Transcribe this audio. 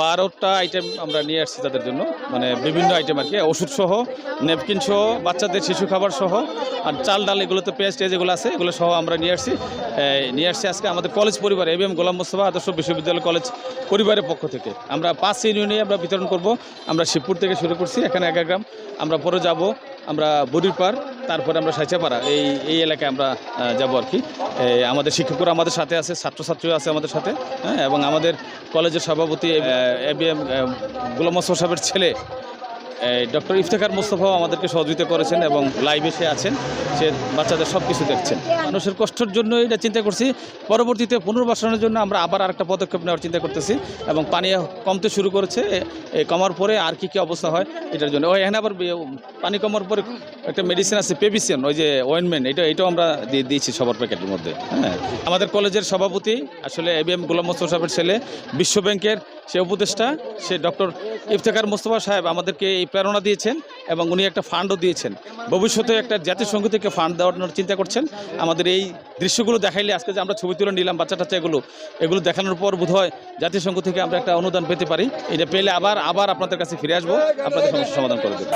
বারোটা আইটেম আমরা নিয়ে আসছি তাদের জন্য। মানে বিভিন্ন আইটেম আর কি। ওষুধ সহ নেপকিন সহ, বাচ্চাদের শিশু খাবার সহ, আর চাল ডাল এগুলো তো টেজ এগুলো আছে, এগুলো সহ আমরা নিয়ে আসছি। নিয়ে আসছি আজকে আমাদের কলেজ পরিবার A B M Golam Mostafa আদর্শ বিশ্ববিদ্যালয় কলেজ পরিবারের পক্ষ থেকে। আমরা পাঁচ ইউনিয়নে আমরা বিতরণ করব। আমরা শিবপুর থেকে শুরু করছি, এখানে একা গ্রাম। আমরা পরে যাব, আমরা বুড়ির পার তারপরে আমরা সাইচাপাড়া, এই এই এলাকায় আমরা যাব আর কি। আমাদের শিক্ষকরা আমাদের সাথে আছে ছাত্রছাত্রী আছে আমাদের সাথে হ্যাঁ এবং আমাদের কলেজের সভাপতি, এ বি, এম গোলাম সাহেবের ছেলে ডক্টর ইফতেখার মুস্তফাও আমাদেরকে সহযোগিতা করেছেন এবং লাইভে সে আছেন। সে বাচ্চাদের সব কিছু দেখছেন। মানুষের কষ্টের জন্য এটা চিন্তা করছি। পরবর্তীতে পুনর্বাসনের জন্য আমরা আবার আরেকটা পদক্ষেপ নেওয়ার চিন্তা করতেছি এবং পানি কমতে শুরু করেছে। কমার পরে আর কি কি অবস্থা হয় এটার জন্য। ওই এখানে আবার পানি কমার পরে একটা মেডিসিন আছে পেবিসিয়ন ওই যে ওয়েনমেন্ট এটা, এটাও আমরা দিয়ে দিয়েছি সবার প্যাকেটের মধ্যে। হ্যাঁ। আমাদের কলেজের সভাপতি, আসলে A B M Golam Mostafa সাহেবের ছেলে, বিশ্ব ব্যাংকের সে উপদেষ্টা, সে ডক্টর ইফতেখার মোস্তফা সাহেব আমাদেরকে এই প্রেরণা দিয়েছেন এবং উনি একটা ফান্ডও দিয়েছেন। ভবিষ্যতে একটা জাতিসংঘ থেকে ফান্ড দেওয়ার চিন্তা করছেন। আমাদের এই দৃশ্যগুলো দেখাইলে আজকে যে আমরা ছবি তুলে নিলাম, বাচ্চা টাচ্চা এগুলো এগুলো দেখানোর পর বোধ হয় জাতিসংঘ থেকে আমরা একটা অনুদান পেতে পারি। এটা পেলে আবার আবার আপনাদের কাছে ফিরে আসব। আপনাদের সমস্যার সমাধান করে দেবো।